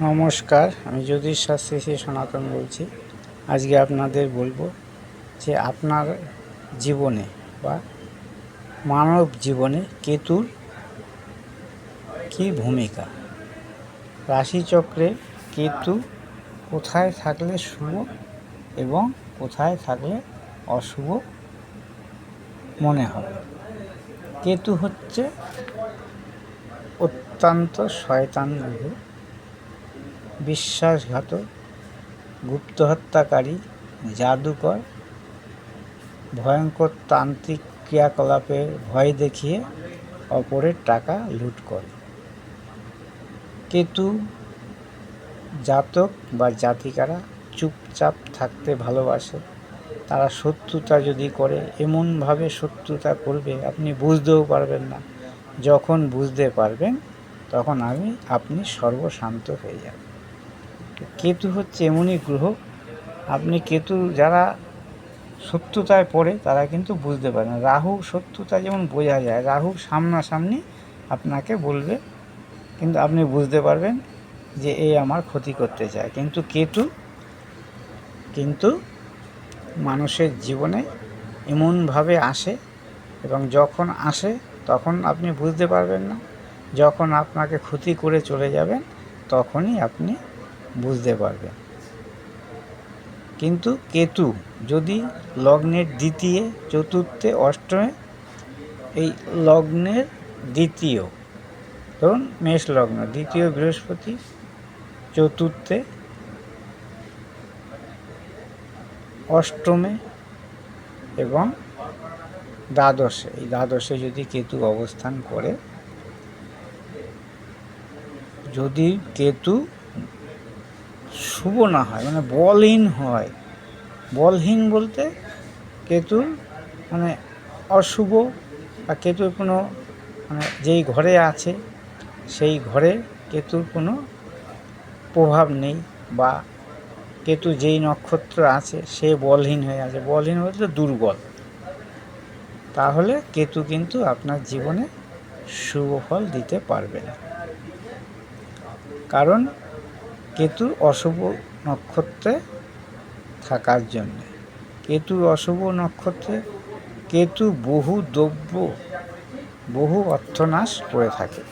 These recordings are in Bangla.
নমস্কার, আমি জ্যোতিষ শাস্ত্রী শ্রী সনাতন বলছি। আজকে আপনাদের বলব যে আপনার জীবনে বা মানব জীবনে কেতুর কী ভূমিকা? রাশিচক্রে কেতু কোথায় থাকলে শুভ এবং কোথায় থাকলে অশুভ মনে হবে? কেতু হচ্ছে অত্যন্ত শয়তান গ্রহ। বিশ্বাসঘাতক, গুপ্ত হত্যাকারী, জাদুকর, ভয়ঙ্কর তান্ত্রিক ক্রিয়াকলাপের ভয় দেখিয়ে অপরের টাকা লুট করে। কেতু, জাতক বা জাতিকারা চুপচাপ থাকতে ভালোবাসে। তারা শত্রুতা যদি করে, এমনভাবে শত্রুতা করবে, আপনি বুঝতেও পারবেন না। যখন বুঝতে পারবেন, তখন আমি, আপনি সর্বশান্ত হয়ে যাবেন। কেতু হচ্ছে এমনই গ্রহ। আপনি কেতু যারা শত্রুতায় পড়ে, তারা কিন্তু বুঝতে পারে না। রাহু শত্রুতা যেমন বোঝা যায়, রাহু সামনাসামনি আপনাকে বলবে, কিন্তু আপনি বুঝতে পারবেন যে এই আমার ক্ষতি করতে চায়। কিন্তু কেতু, কিন্তু মানুষের জীবনে এমনভাবে আসে এবং যখন আসে, তখন আপনি বুঝতে পারবেন না। যখন আপনাকে ক্ষতি করে চলে যাবেন, তখনই আপনি বুঝতে পারবেন কিন্তু কেতু যদি লগ্নের দ্বিতীয়, চতুর্থে, অষ্টমে, এই লগ্নের দ্বিতীয়, ধরুন মেষ লগ্ন, দ্বিতীয় বৃহস্পতি, চতুর্থে, অষ্টমে এবং দ্বাদশে, এই দ্বাদশে যদি কেতু অবস্থান করে, যদি কেতু শুভ না হয় মানে বলহীন হয়। বলহীন বলতে কেতুর মানে অশুভ, বা কেতুর কোনো মানে যেই ঘরে আছে, সেই ঘরে কেতুর কোনো প্রভাব নেই, বা কেতু যেই নক্ষত্র আছে, সে বলহীন হয়ে আছে। বলহীন বলতে দুর্বল। তাহলে কেতু কিন্তু আপনার জীবনে শুভ ফল দিতে পারবে না। কারণ কেতু অশুভ নক্ষত্রে থাকার জন্য। কেতুর অশুভ নক্ষত্রে কেতু বহু দ্রব্য, বহু অর্থনাশ করে থাকে।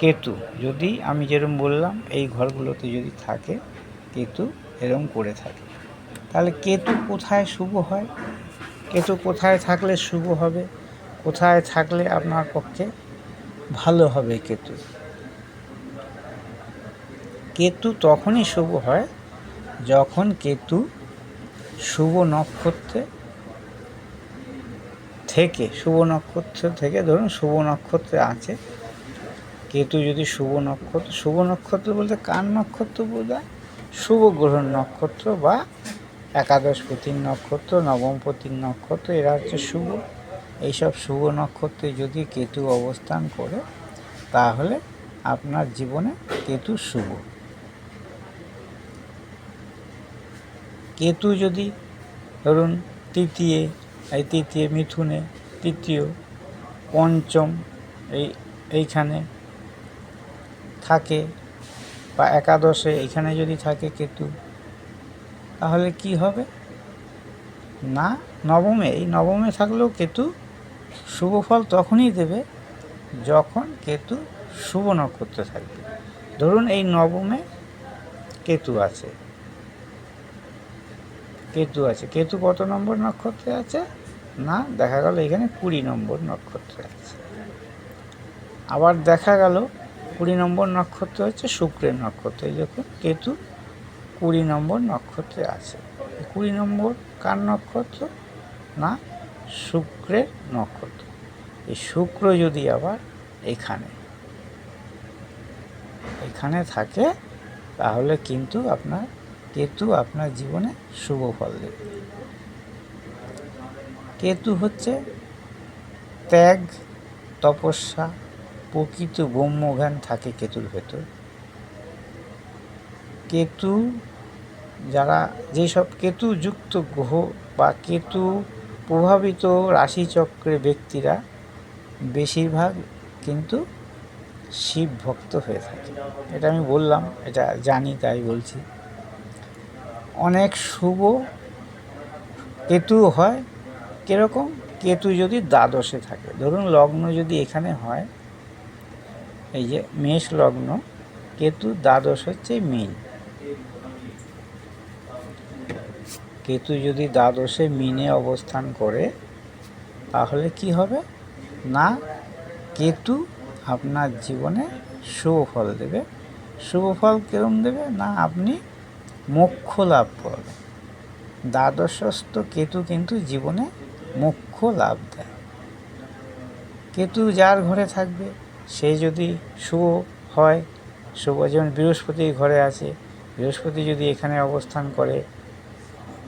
কেতু, যদি আমি যেরকম বললাম, এই ঘরগুলোতে যদি থাকে, কেতু এরম করে থাকে। তাহলে কেতু কোথায় শুভ হয়? কেতু কোথায় থাকলে শুভ হবে? কোথায় থাকলে আপনার পক্ষে ভালো হবে কেতু? কেতু তখনই শুভ হয় যখন কেতু শুভ নক্ষত্রে থেকে, শুভ নক্ষত্র থেকে, ধরুন শুভ নক্ষত্রে আছে। কেতু যদি শুভ নক্ষত্র শুভ নক্ষত্র বলতে কার নক্ষত্র বোঝায়? শুভ গ্রহণ নক্ষত্র বা একাদশ পতির নক্ষত্র, নবম পতির নক্ষত্র, এরা হচ্ছে শুভ। এইসব শুভ নক্ষত্রে যদি কেতু অবস্থান করে, তাহলে আপনার জীবনে কেতু শুভ। কেতু যদি ধরুন তৃতীয়, এই তৃতীয় মিথুনে, তৃতীয় পঞ্চম এই, এইখানে থাকে বা একাদশে এইখানে যদি থাকে কেতু, তাহলে কি হবে? না, নবমে, এই নবমে থাকলেও কেতু শুভ ফল তখনই দেবে যখন কেতু শুভ নক্ষত্রে থাকবে। ধরুন এই নবমে কেতু আছে। কেতু আছে। কেতু কত নম্বর নক্ষত্রে আছে? না, দেখা গেল এখানে কুড়ি নম্বর নক্ষত্রে আছে। আবার দেখা গেল কুড়ি নম্বর নক্ষত্র হচ্ছে শুক্রের নক্ষত্র। এই দেখুন, কেতু কুড়ি নম্বর নক্ষত্রে আছে। কুড়ি নম্বর কার নক্ষত্র? না, শুক্রের নক্ষত্র। এই শুক্র যদি আবার এখানে এখানে থাকে, তাহলে কিন্তু আপনার কেতু আপনার জীবনে শুভ ফল দেবে। কেতু হচ্ছে ত্যাগ, তপস্যা, প্রকৃত ব্রহ্মজ্ঞান থাকে কেতুর ভেতর। কেতু যারা, যেসব কেতু যুক্ত গ্রহ বা কেতু প্রভাবিত রাশিচক্রের ব্যক্তিরা, বেশিরভাগ কিন্তু শিব ভক্ত হয়ে থাকে। এটা আমি বললাম, এটা জানি, তাই বলছি। অনেক শুভ কেতু হয়। কীরকম? কেতু যদি দ্বাদশে থাকে। ধরুন লগ্ন যদি এখানে হয়, এই যে মেষ লগ্ন, কেতু দ্বাদশ হচ্ছে মীন। কেতু যদি দ্বাদশে মিনে অবস্থান করে, তাহলে কি হবে? না, কেতু আপনার জীবনে শুভ ফল দেবে। শুভ ফল কিরম দেবে? না, আপনি মোক্ষ লাভ করবেন দ্বাদশস্থ কেতু কিন্তু জীবনে মোক্ষ লাভ দেয়। কেতু যার ঘরে থাকবে, সে যদি শুভ হয়, শুভ যেমন বৃহস্পতি ঘরে আছে, বৃহস্পতি যদি এখানে অবস্থান করে,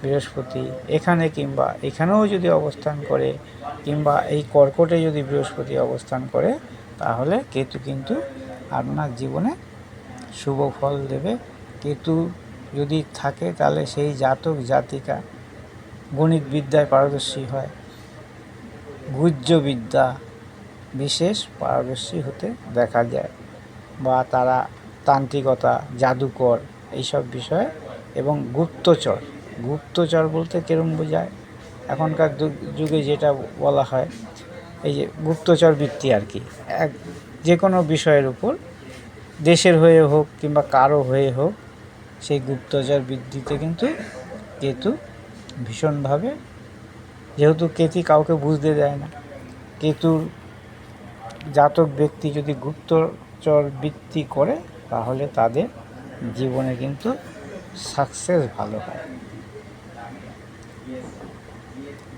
বৃহস্পতি এখানে কিংবা এখানেও যদি অবস্থান করে, কিংবা এই কর্কটে যদি বৃহস্পতি অবস্থান করে, তাহলে কেতু কিন্তু আপনার জীবনে শুভ ফল দেবে। কেতু যদি থাকে তাহলে সেই জাতক জাতিকা গণিত বিদ্যায় পারদর্শী হয়। গুহ্য বিদ্যা বিশেষ পারদর্শী হতে দেখা যায় বা তারা তান্ত্রিকতা, জাদুকর এইসব বিষয়ে এবং গুপ্তচর। গুপ্তচর বলতে কিরম বোঝায়? এখনকার যুগ- যেটা বলা হয়, এই যে গুপ্তচর বৃত্তি আর কি। এক, যে কোনো বিষয়ের উপর দেশের হয়ে হোক কিংবা কারও হয়ে হোক সেই গুপ্তচর বৃদ্ধিতে কিন্তু কেতু ভীষণভাবে, যেহেতু কেতি কাউকে বুঝতে দেয় না। কেতুর জাতক ব্যক্তি যদি গুপ্তচর বৃত্তি করে, তাহলে তাদের জীবনে কিন্তু সাকসেস ভালো হয়।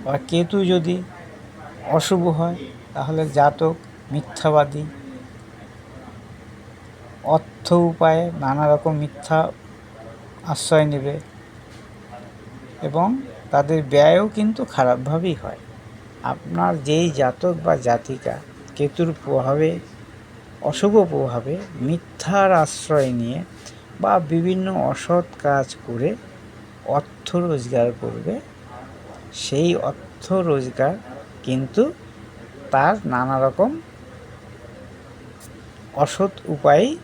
আর কেতু যদি অশুভ হয়, তাহলে জাতক মিথ্যাবাদী, অর্থ উপায়ে নানা রকম মিথ্যা আশ্রয় নেবে এবং তাদের ব্যয়ও কিন্তু খারাপভাবেই হয়। আপনার যেই জাতক বা জাতিকা কেতুর প্রভাবে, অশুভ প্রভাবে মিথ্যার আশ্রয় নিয়ে বা বিভিন্ন অসৎ কাজ করে অর্থ রোজগার করবে, সেই অর্থ রোজগার কিন্তু তার নানা রকম অসৎ উপায়ে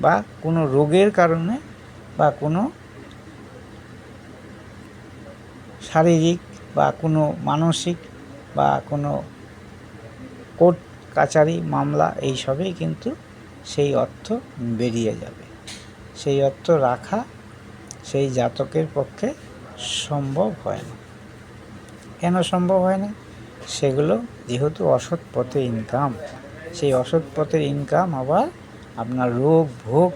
বা কোনো রোগের কারণে বা কোনো শারীরিক বা কোনো মানসিক বা কোনো কোর্ট, কাচারি, মামলা এইসবেই কিন্তু সেই অর্থ বেরিয়ে যাবে। সেই অর্থ রাখা সেই জাতকের পক্ষে সম্ভব হয় না। কেন সম্ভব হয় না? সেগুলো যেহেতু অসৎ পথে ইনকাম। সেই অসৎ পথের ইনকাম আবার আপনার রোগ, ভোগ,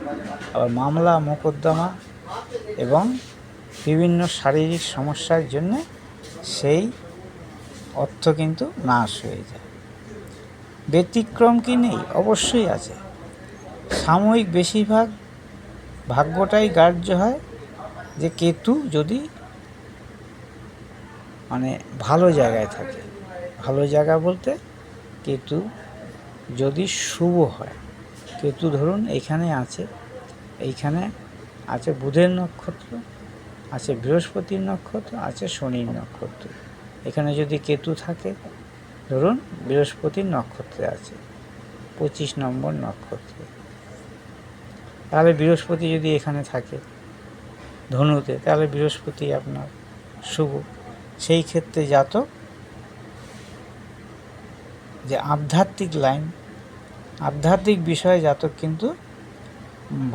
আবার মামলা, মোকদ্দমা এবং বিভিন্ন শারীরিক সমস্যার জন্য সেই অর্থ কিন্তু নাশ হয়ে যায়। ব্যতিক্রম কি নেই? অবশ্যই আছে। সাময়িক বেশিরভাগ ভাগ্যটাই গ্রাহ্য হয় যে কেতু যদি মানে ভালো জায়গায় থাকে। ভালো জায়গা বলতে কেতু যদি শুভ হয়। কেতু ধরুন এখানে আছে, এইখানে আছে বুধের নক্ষত্র, আছে বৃহস্পতির নক্ষত্র, আছে শনির নক্ষত্র। এখানে যদি কেতু থাকে, ধরুন বৃহস্পতির নক্ষত্রে আছে, পঁচিশ নম্বর নক্ষত্রে। তাহলে বৃহস্পতি যদি এখানে থাকে, ধনুতে, তাহলে বৃহস্পতি আপনার শুভ। সেই ক্ষেত্রে জাতক যে আধ্যাত্মিক লাইন আধ্যাত্মিক বিষয়ে জাতক কিন্তু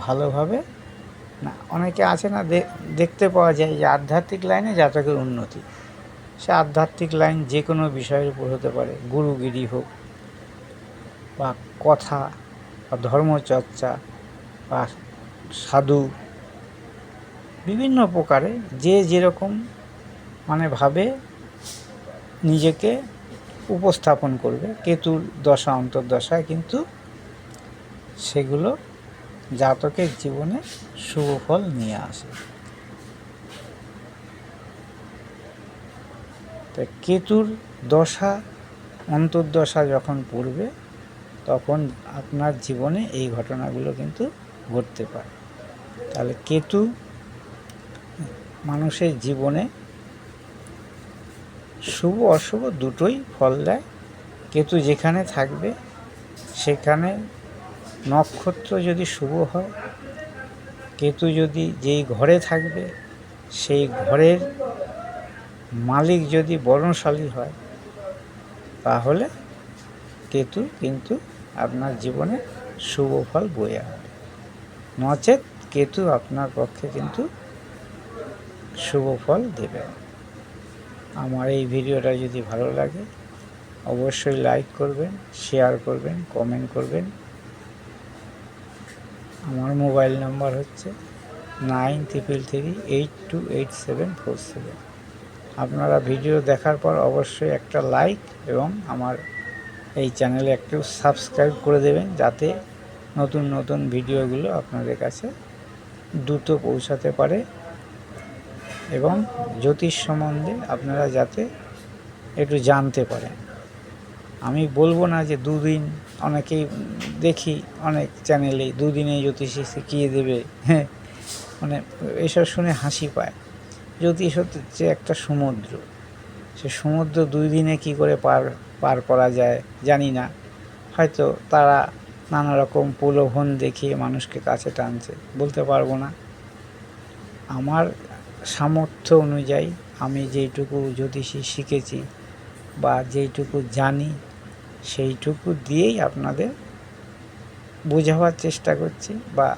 ভালোভাবে না, অনেকে আছে না দেখতে পাওয়া যায় যে আধ্যাত্মিক লাইনে জাতকের উন্নতি। সে আধ্যাত্মিক লাইন যে কোনো বিষয়ের উপর হতে পারে, গুরুগিরি হোক, বা কথা, বা ধর্মচর্চা, বা সাধু, বিভিন্ন প্রকারে যে যেরকম মানে ভাবে নিজেকে উপস্থাপন করবে, কেতুর দশা, অন্তর্দশায় কিন্তু সেগুলো জাতকের জীবনে শুভ ফল নিয়ে আসে। তা কেতুর দশা, অন্তর্দশা যখন পড়বে, তখন আপনার জীবনে এই ঘটনাগুলো কিন্তু ঘটতে পারে। তাহলে কেতু মানুষের জীবনে শুভ, অশুভ দুটোই ফল দেয়। কেতু যেখানে থাকবে, সেখানে নক্ষত্র যদি শুভ হয়, কেতু যদি যেই ঘরে থাকবে, সেই ঘরের মালিক যদি বরণশালী হয়, তাহলে কেতু কিন্তু আপনার জীবনে শুভ ফল বয়ে আনবে। নচেত কেতু আপনার পক্ষে কিন্তু শুভ ফল দেবে আমার এই ভিডিওটা যদি ভালো লাগে, অবশ্যই লাইক করবেন শেয়ার করবেন কমেন্ট করবেন। আমার মোবাইল নাম্বার হচ্ছে nine triple three eight two eight seven four seven. আপনারা ভিডিও দেখার পর অবশ্যই একটা লাইক এবং আমার এই চ্যানেলে একটু সাবস্ক্রাইব করে দেবেন যাতে নতুন নতুন ভিডিওগুলো আপনাদের কাছে দ্রুত পৌঁছাতে পারে এবং জ্যোতিষ সম্বন্ধে আপনারা যাতে একটু জানতে পারেন। আমি বলব না যে দুদিন অনেকেই দেখি, অনেক চ্যানেলে দুদিনে জ্যোতিষী শিখিয়ে দেবে? হ্যাঁ মানে এসব শুনে হাসি পায়। জ্যোতিষ হচ্ছে একটা সমুদ্র। সে সমুদ্র দুই দিনে কি করে পার পার করা যায় জানি না। হয়তো তারা নানা রকম প্রলোভন দেখিয়ে মানুষকে কাছে টানছে, বলতে পারব না। আমার সামর্থ্য অনুযায়ী আমি যেইটুকু জ্যোতিষী শিখেছি বা যেইটুকু জানি সেইটুকু দিয়েই আপনাদের বোঝাবার চেষ্টা করছি বা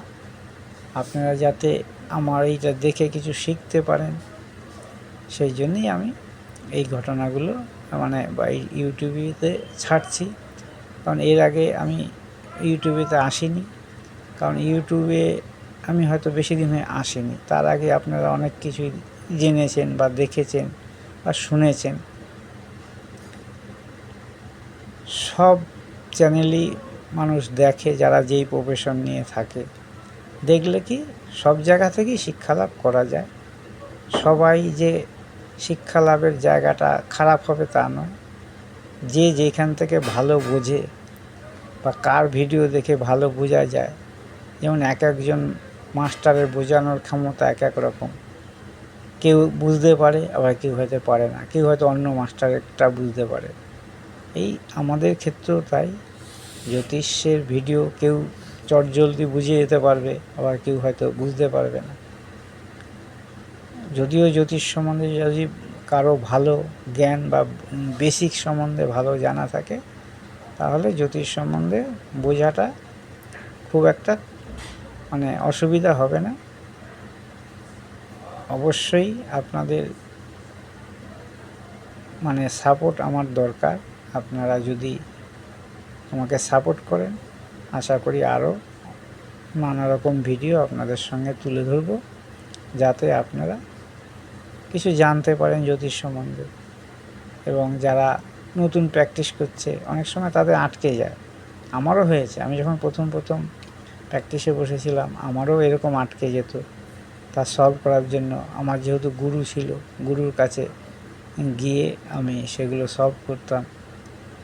আপনারা যাতে আমার এইটা দেখে কিছু শিখতে পারেন। সেই জন্যই আমি এই ঘটনাগুলো মানে বা ইউটিউবেতে ছাড়ছি। কারণ এর আগে আমি ইউটিউবেতে আসিনি। কারণ ইউটিউবে আমি হয়তো বেশি দিন হয়ে আসিনি। তার আগে আপনারা অনেক কিছুই জেনেছেন বা দেখেছেন বা শুনেছেন। সব চ্যানেলই মানুষ দেখে, যারা যেই প্রফেশন নিয়ে থাকে। দেখলে কি সব জায়গা থেকেই শিক্ষা লাভ করা যায়। সবাই যে শিক্ষা লাভের জায়গাটা খারাপ হবে তা নয়। যে যেখান থেকে ভালো বোঝে বা কার ভিডিও দেখে ভালো বোঝা যায়, যেমন এক একজন মাস্টারের বোঝানোর ক্ষমতা এক এক রকম। কেউ বুঝতে পারে, আবার কেউ হয়তো পারে না। কেউ হয়তো অন্য মাস্টারেরটা বুঝতে পারে। এই আমাদের ক্ষেত্রেও তাই। জ্যোতিষের ভিডিও কেউ চটজলদি বুঝিয়ে যেতে পারবে, আবার কেউ হয়তো বুঝতে পারবে না। যদিও জ্যোতিষ সম্বন্ধে যদি কারও ভালো জ্ঞান বা বেসিক সম্বন্ধে ভালো জানা থাকে, তাহলে জ্যোতিষ সম্বন্ধে বোঝাটা খুব একটা মানে অসুবিধা হবে না। অবশ্যই আপনাদের মানে সাপোর্ট আমার দরকার। আপনারা যদি আমাকে সাপোর্ট করেন, আশা করি আরও নানা রকম ভিডিও আপনাদের সঙ্গে তুলে ধরব, যাতে আপনারা কিছু জানতে পারেন জ্যোতিষ সম্বন্ধে। এবং যারা নতুন প্র্যাকটিস করছে, অনেক সময় তাদের আটকে যায়। আমারও হয়েছে, আমি যখন প্রথম প্রথম প্র্যাকটিসে বসেছিলাম, আমারও এরকম আটকে যেত। তা সলভ করার জন্য আমার যেহেতু গুরু ছিল, গুরুর কাছে গিয়ে আমি সেগুলো সলভ করতাম।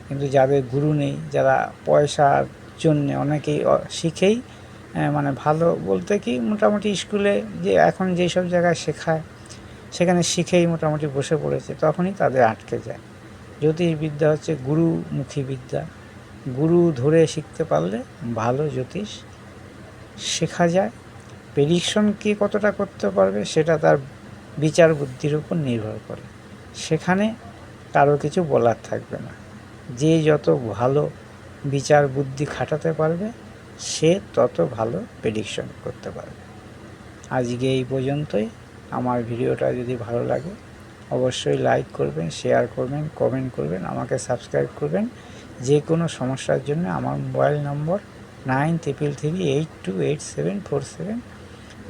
কিন্তু যাদের গুরু নেই, যারা পয়সার জন্যে অনেকেই শিখেই মানে ভালো বলতে কি, মোটামুটি স্কুলে যে এখন যেসব জায়গায় শেখায়, সেখানে শিখেই মোটামুটি বসে পড়েছে, তখনই তাদের আটকে যায়। জ্যোতিষবিদ্যা হচ্ছে গুরুমুখী বিদ্যা। গুরু ধরে শিখতে পারলে ভালো জ্যোতিষ শেখা যায়। প্রেডিকশন কে কতটা করতে পারবে, সেটা তার বিচার বুদ্ধির উপর নির্ভর করে। সেখানে কারও কিছু বলার থাকবে না। যে যত ভালো বিচার বুদ্ধি খাটাতে পারবে, সে তত ভালো প্রেডিকশন করতে পারবে। আজকে এই পর্যন্তই। আমার ভিডিওটা যদি ভালো লাগে, অবশ্যই লাইক করবেন শেয়ার করবেন কমেন্ট করবেন, আমাকে সাবস্ক্রাইব করবেন। যে কোনো সমস্যার জন্য আমার mobile number nine triple three eight two eight seven four seven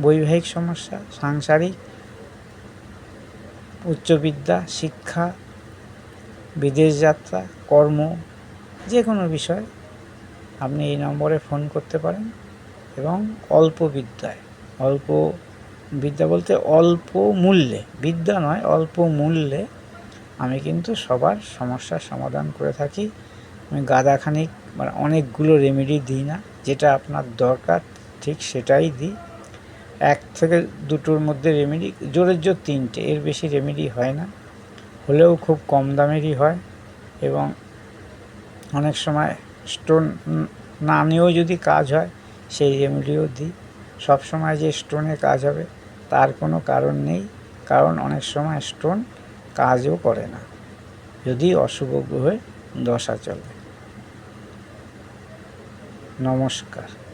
বৈবাহিক সমস্যা, সাংসারিক, উচ্চবিদ্যা, শিক্ষা বিদেশ যাত্রা, কর্ম যে কোনো বিষয়, আপনি এই নম্বরে ফোন করতে পারেন এবং অল্প বিদ্যায়, অল্প বিদ্যা বলতে অল্প মূল্যে, বিদ্যা নয়, অল্প মূল্যে আমি কিন্তু সবার সমস্যার সমাধান করে থাকি। আমি গাদাখানিক মানে অনেকগুলো রেমেডি দিই না, যেটা আপনার দরকার, ঠিক সেটাই দিই। এক থেকে দুটোর মধ্যে রেমেডি জোরের জোর তিনটে, এর বেশি রেমেডি হয় না। হলেও খুব কম দামেরই হয় এবং অনেক সময় স্টোন না নিয়েও যদি কাজ হয়, সেই রেমেডিও দিই। সবসময় যে স্টোনে কাজ হবে, তার কোনো কারণ নেই, কারণ অনেক সময় স্টোন কাজও করে না। যদি অশুভ গ্রহে দশা চলে। নমস্কার।